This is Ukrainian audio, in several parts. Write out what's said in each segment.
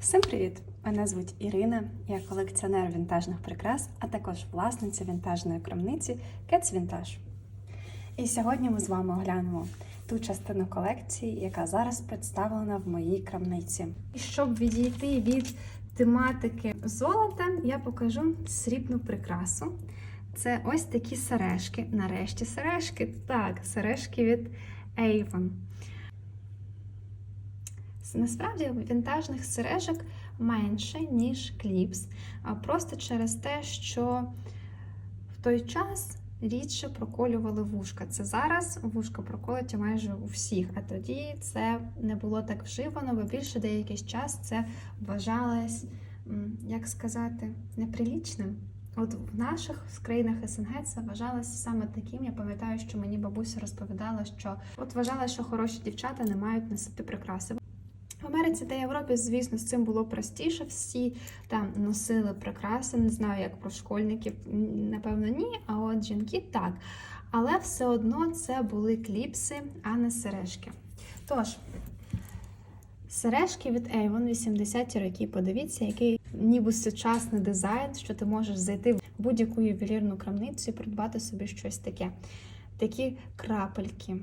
Всім привіт! Мене звуть Ірина, я колекціонер вінтажних прикрас, а також власниця вінтажної крамниці Cats Vintage. І сьогодні ми з вами оглянемо ту частину колекції, яка зараз представлена в моїй крамниці. І щоб відійти від тематики золота, я покажу срібну прикрасу. Це ось такі сережки. Нарешті сережки. Так, сережки від Avon. Насправді вінтажних сережок менше, ніж кліпс, просто через те, що в той час рідше проколювали вушка. Це зараз вушка проколоті майже у всіх, а тоді це не було так вживано, бо більше деякий час це вважалось, як сказати, неприлічним. От в наших країнах СНГ це вважалося саме таким. Я пам'ятаю, що мені бабуся розповідала, що от вважала, що хороші дівчата не мають носити прикраси. Америці та Європі, звісно, з цим було простіше. Всі там носили прикраси. Не знаю, як про школьників, напевно, ні. А от жінки так. Але все одно це були кліпси, а не сережки. Тож, сережки від Avon 80-ті роки. Подивіться, який ніби сучасний дизайн, що ти можеш зайти в будь-яку ювелірну крамницю і придбати собі щось таке. Такі крапельки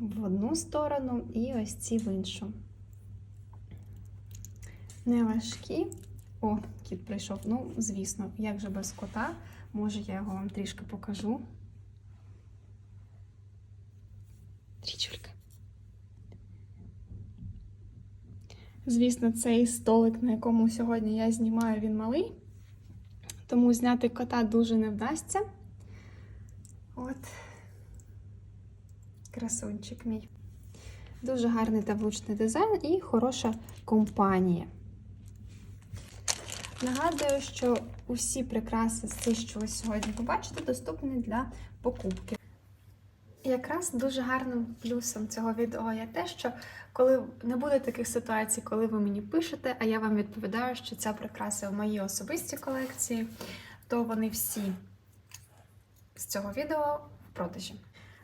в одну сторону і ось ці в іншу. Не важкі. О, кіт прийшов. Ну, звісно, як же без кота. Може, я його вам трішки покажу. Трічулька. Звісно, цей столик, на якому сьогодні я знімаю, він малий. Тому зняти кота дуже не вдасться. От. Красунчик мій. Дуже гарний та влучний дизайн і хороша компанія. Нагадую, що усі прикраси з цих, що ви сьогодні побачите, доступні для покупки. Якраз дуже гарним плюсом цього відео є те, що коли не буде таких ситуацій, коли ви мені пишете, а я вам відповідаю, що ця прикраса в моїй особистій колекції, то вони всі з цього відео в продажі.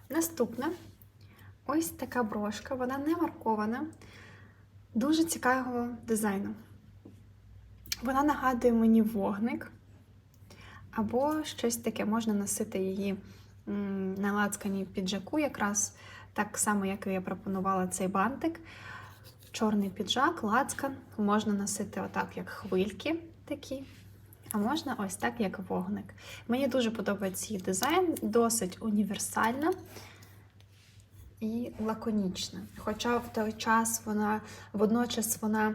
Наступна ось така брошка, вона не маркована, дуже цікавого дизайну. Вона нагадує мені вогник, або щось таке, можна носити її на лацкані піджаку, якраз так само, як і я пропонувала цей бантик. Чорний піджак, лацкан, можна носити отак, як хвильки такі. А можна ось так, як вогник. Мені дуже подобається її дизайн, досить універсальна і лаконічна. Хоча в той час вона водночас вона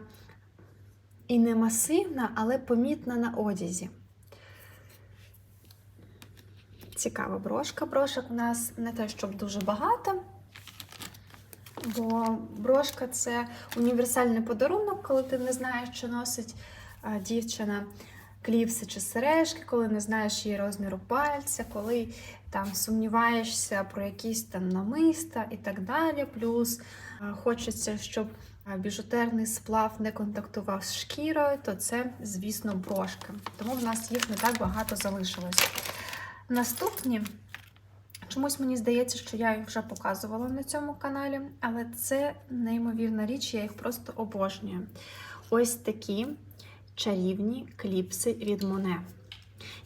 і не масивна, але помітна на одязі. Цікава брошка. Брошок у нас не те, щоб дуже багато. Бо брошка це універсальний подарунок, коли ти не знаєш, що носить дівчина кліпси чи сережки, коли не знаєш її розміру пальця, коли там сумніваєшся про якісь там намиста і так далі. Плюс хочеться, щоб біжутерний сплав не контактував з шкірою, то це, звісно, брошки. Тому в нас їх не так багато залишилось. Наступні. Чомусь мені здається, що я їх вже показувала на цьому каналі, але це неймовірна річ, я їх просто обожнюю. Ось такі чарівні кліпси від Моне.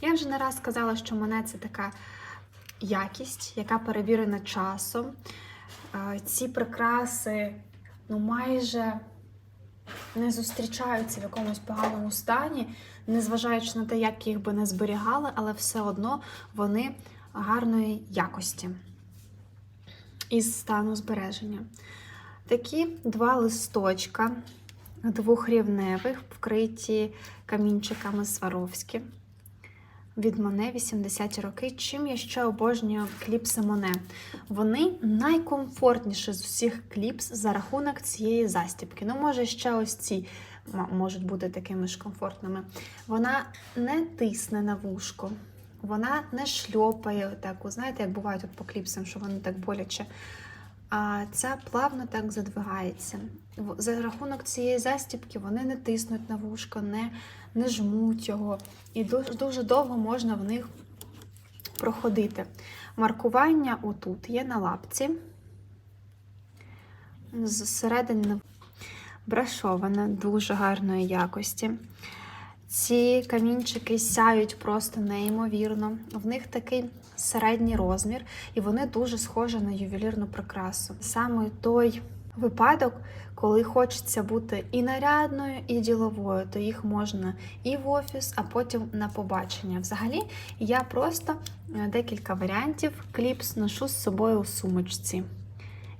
Я вже не раз сказала, що Моне це така якість, яка перевірена часом. Е, Ці прикраси ну, майже не зустрічаються в якомусь поганому стані, незважаючи на те, як їх би не зберігали, але все одно вони гарної якості із стану збереження. Такі два листочка двохрівневих, вкриті камінчиками Сваровські. Від Моне 80 роки. Чим я ще обожнюю кліпси Моне? Вони найкомфортніші з усіх кліпс за рахунок цієї застібки. Ну, може, ще ось ці можуть бути такими ж комфортними. Вона не тисне на вушко, вона не шльопає так, знаєте, як бувають от по кліпсам, що вони так боляче. А ця плавно так задвигається. За рахунок цієї застібки вони не тиснуть на вушко, не, не жмуть його. І дуже, дуже довго можна в них проходити. Маркування отут є на лапці. Зсередини брашована, дуже гарної якості. Ці камінчики сяють просто неймовірно. В них такий середній розмір, і вони дуже схожі на ювелірну прикрасу. Саме той випадок, коли хочеться бути і нарядною, і діловою, то їх можна і в офіс, а потім на побачення. Взагалі, я просто е, декілька варіантів кліпс ношу з собою у сумочці.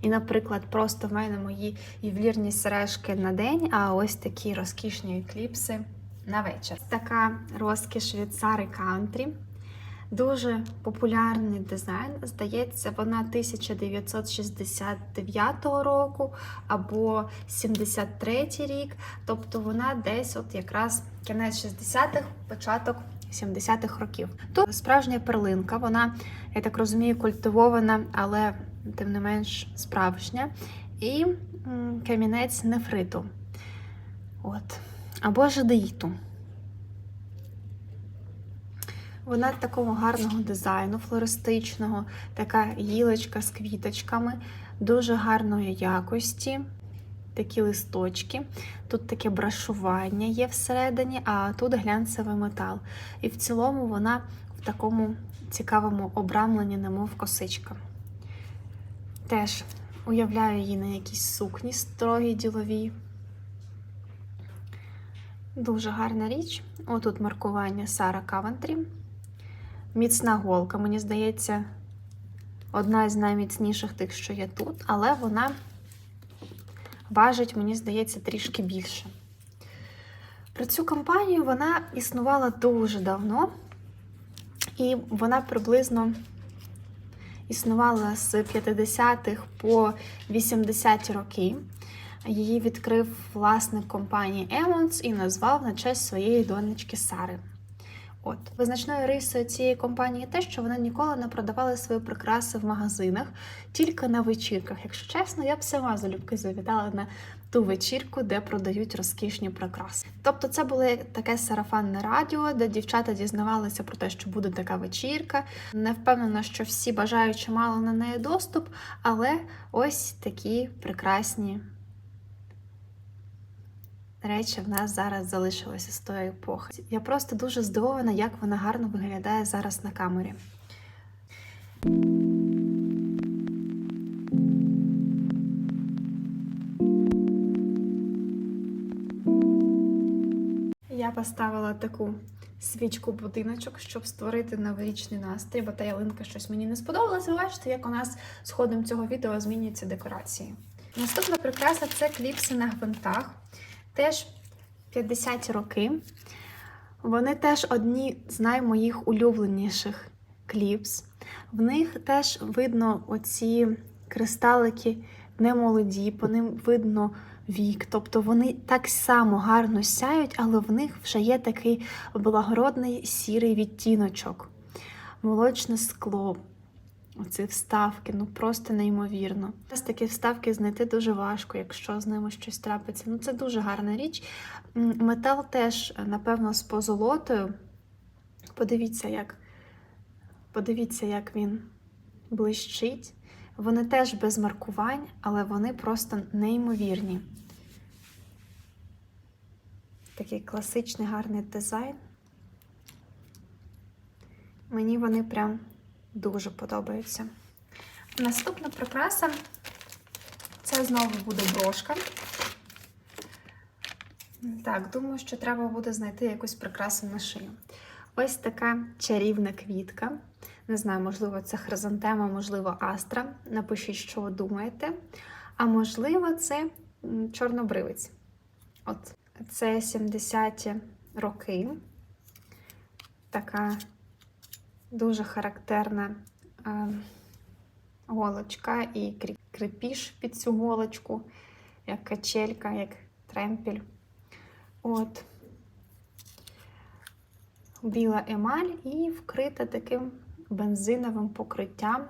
І, наприклад, просто в мене мої ювелірні сережки на день, а ось такі розкішні кліпси на вечір. Така розкіш від Сари Country. Дуже популярний дизайн. Здається, вона 1969 року або 73 рік. Тобто вона десь от якраз кінець 60-х, початок 70-х років. Тут справжня перлинка, вона, я так розумію, культивована, але тим не менш справжня. І камінець нефриту. От. Або жадеїту. Вона такого гарного дизайну, флористичного, така гілочка з квіточками, дуже гарної якості. Такі листочки. Тут таке брашування є всередині, а тут глянцевий метал. І в цілому вона в такому цікавому обрамленні, немов косичка. Теж уявляю її на якійсь сукні строгій діловій. Дуже гарна річ. Отут маркування Сара Кавентрі. Міцна голка, мені здається, одна з найміцніших тих, що є тут, але вона важить, мені здається, трішки більше. Про цю компанію вона існувала дуже давно, і вона приблизно існувала з 50-х по 80-ті роки. Її відкрив власник компанії Емонс і назвав на честь своєї донечки Сари. От визначною рисою цієї компанії те, що вони ніколи не продавали свої прикраси в магазинах, тільки на вечірках. Якщо чесно, я б сама залюбки завітала на ту вечірку, де продають розкішні прикраси. Тобто, це було таке сарафанне радіо, де дівчата дізнавалися про те, що буде така вечірка. Не впевнена, що всі бажаючі мали на неї доступ, але ось такі прекрасні речі в нас зараз залишилися з тої епохи. Я просто дуже здивована, як вона гарно виглядає зараз на камері. Я поставила таку свічку будиночок, щоб створити новорічний настрій, бо та ялинка щось мені не сподобалась. Ви бачите, як у нас з ходом цього відео змінюються декорації. Наступна прикраса це кліпси на гвинтах. Теж 50 роки. Вони теж одні з наймоїх улюбленіших кліпс. В них теж видно оці кристалики не молоді, по ним видно вік. Тобто вони так само гарно сяють, але в них вже є такий благородний сірий відтіночок, молочне скло. Оці вставки, ну просто неймовірно. Ось такі вставки знайти дуже важко, якщо з ними щось трапиться. Ну це дуже гарна річ. Метал теж, напевно, з позолотою. Подивіться, як, подивіться, як він блищить. Вони теж без маркувань, але вони просто неймовірні. Такий класичний гарний дизайн. Мені вони прям дуже подобаються. Наступна прикраса це знову буде брошка. Так, думаю, що треба буде знайти якусь прикрасу на шию. Ось така чарівна квітка. Не знаю, можливо, це хризантема, можливо, астра. Напишіть, що ви думаєте. А можливо, це чорнобривець. От, це 70-ті роки. Така дуже характерна е, голочка і крепіш під цю голочку, як качелька, як тремпель. От. Біла емаль і вкрита таким бензиновим покриттям,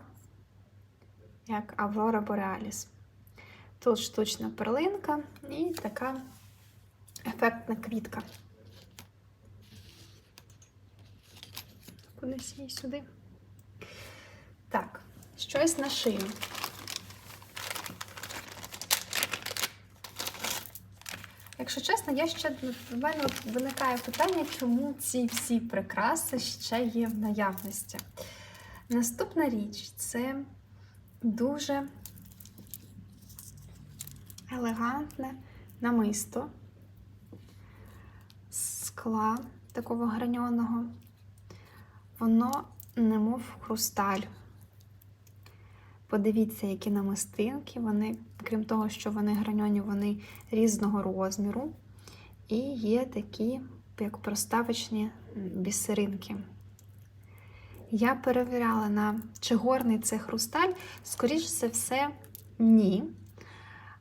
як Аврора Бореаліс. Тут штучна перлинка і така ефектна квітка. Кудись її сюди. Так, щось на шию. Якщо чесно, я ще в мене виникає питання, чому ці всі прикраси ще є в наявності. Наступна річ це дуже елегантне намисто з скла такого граньоного. Воно немов хрусталь. Подивіться, які намистинки. Вони, крім того, що вони граньоні, вони різного розміру. І є такі, як проставочні бісеринки. Я перевіряла, на чи горний це хрусталь, скоріш за все, ні.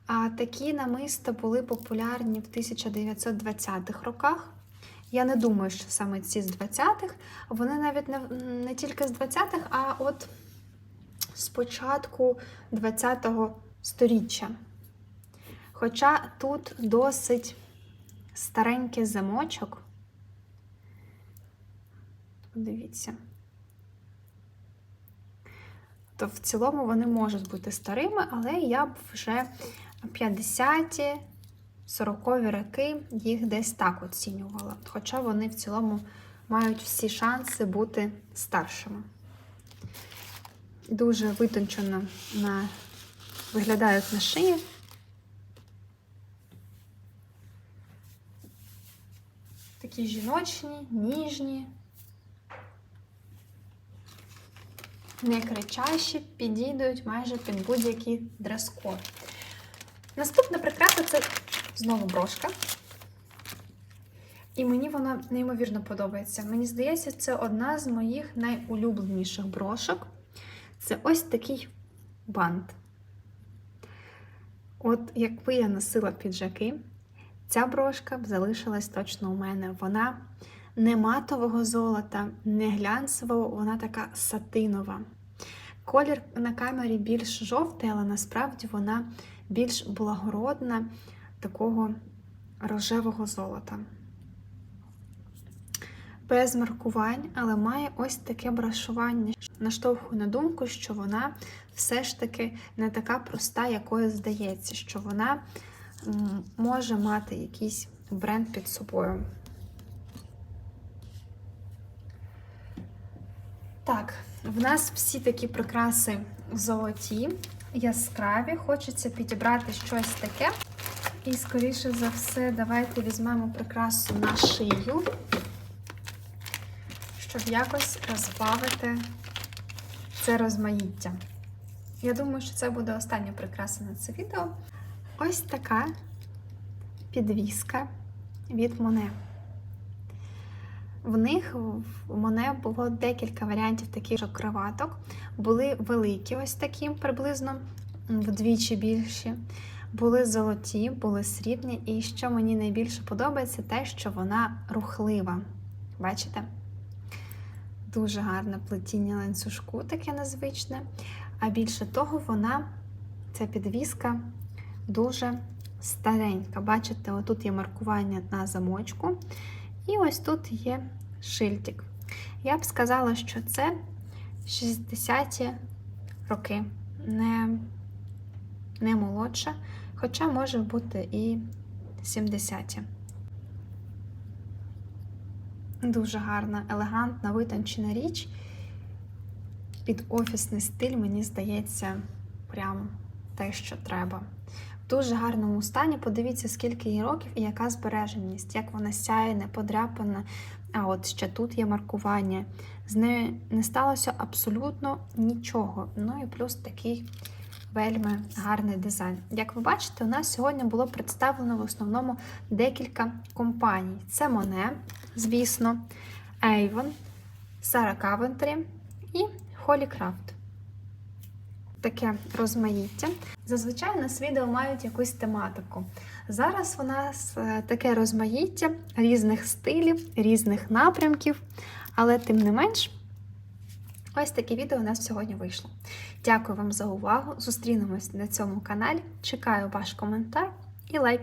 А такі намиста були популярні в 1920-х роках. Я не думаю, що саме ці з 20-х, вони навіть не, не тільки з 20-х, а от з початку 20-го сторіччя. Хоча тут досить старенький замочок. Подивіться. То в цілому вони можуть бути старими, але я б вже 50-ті, 40-ві роки їх десь так оцінювала. Хоча вони в цілому мають всі шанси бути старшими. Дуже витончено на... виглядають на шиї. Такі жіночні, ніжні, не кричащі, підійдуть майже під будь-який дрес-код. Наступна прикраса це знову брошка. І мені вона неймовірно подобається. Мені здається, це одна з моїх найулюбленіших брошок. Це ось такий бант. От якби я носила піджаки, ця брошка б залишилась точно у мене. Вона не матового золота, не глянцевого, вона така сатинова. Колір на камері більш жовтий, але насправді вона більш благородна, такого рожевого золота. Без маркувань, але має ось таке брашування. Наштовхую на думку, що вона все ж таки не така проста, якою здається, що вона може мати якийсь бренд під собою. Так, в нас всі такі прикраси золоті, яскраві. Хочеться підібрати щось таке. І, скоріше за все, давайте візьмемо прикрасу на шию, щоб якось розбавити це розмаїття. Я думаю, що це буде остання прикраса на це відео. Ось така підвіска від Моне. В них в мене було декілька варіантів таких кроваток. Були великі, ось такі, приблизно вдвічі більші. Були золоті, були срібні. І що мені найбільше подобається, те, що вона рухлива. Бачите? Дуже гарне плетіння ланцюжку, таке незвичне. А більше того, вона, ця підвіска, дуже старенька. Бачите, отут є маркування на замочку. І ось тут є шильдик. Я б сказала, що це 60-ті роки, не, не молодша, хоча може бути і 70-ті. Дуже гарна, елегантна, витончена річ. Під офісний стиль, мені здається, прям те, що треба. В дуже гарному стані. Подивіться, скільки їй років і яка збереженість, як вона сяє, не подряпана. А от ще тут є маркування. З нею не сталося абсолютно нічого. Ну і плюс такий вельми гарний дизайн. Як ви бачите, у нас сьогодні було представлено в основному декілька компаній: це Monet, звісно, Avon, Sarah Coventry і Holycraft. Таке розмаїття. Зазвичай у нас відео мають якусь тематику. Зараз у нас е, таке розмаїття різних стилів, різних напрямків, але тим не менш, ось таке відео у нас сьогодні вийшло. Дякую вам за увагу! Зустрінемось на цьому каналі. Чекаю ваш коментар і лайк.